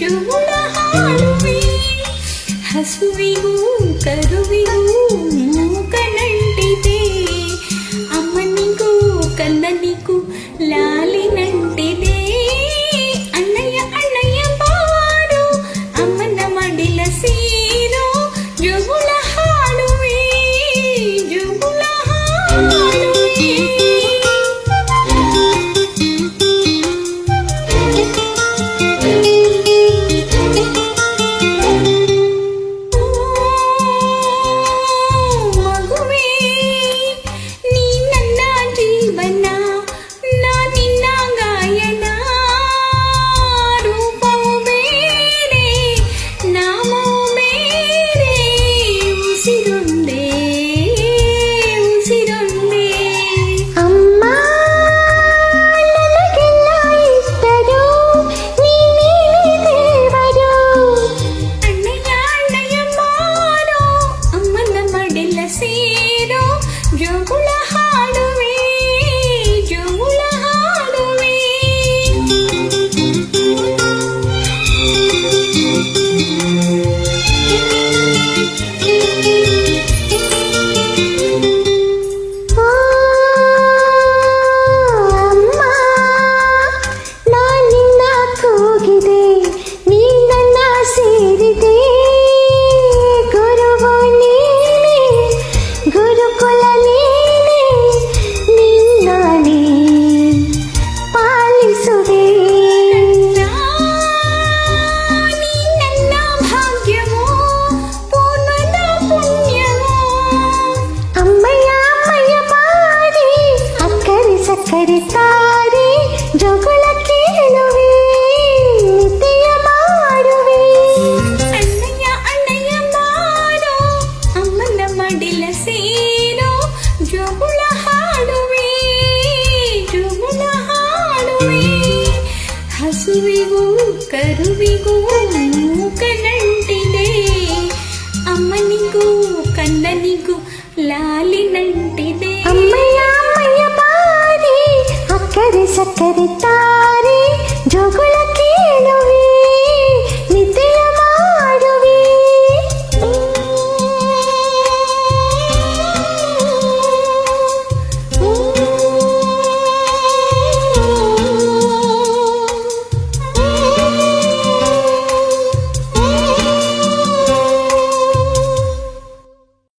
ಕರುಣ ಹಾಡುವೆ ಹಸುವಿಗೂ ಕರುವಿಗೂ ಮೂಕನಂಟಿದೆ ಅಮ್ಮನಿಗೂ ಕನ್ನನಿಗೂ June ಹಸುವಿಗೂ ಕರುವಿಗೂ ಮೂಕನಂಟಿದೆ ಅಮ್ಮನಿಗೂ ಕಣ್ಣನಿಗೂ ಲಾಲಿನಂಟಿದೆ ಅಮ್ಮಯ್ಯ ಅಮ್ಮಯ್ಯ ಬಾರಿ ಅಕ್ಕರೆ ಸಕ್ಕರೆ ತಾಯಿ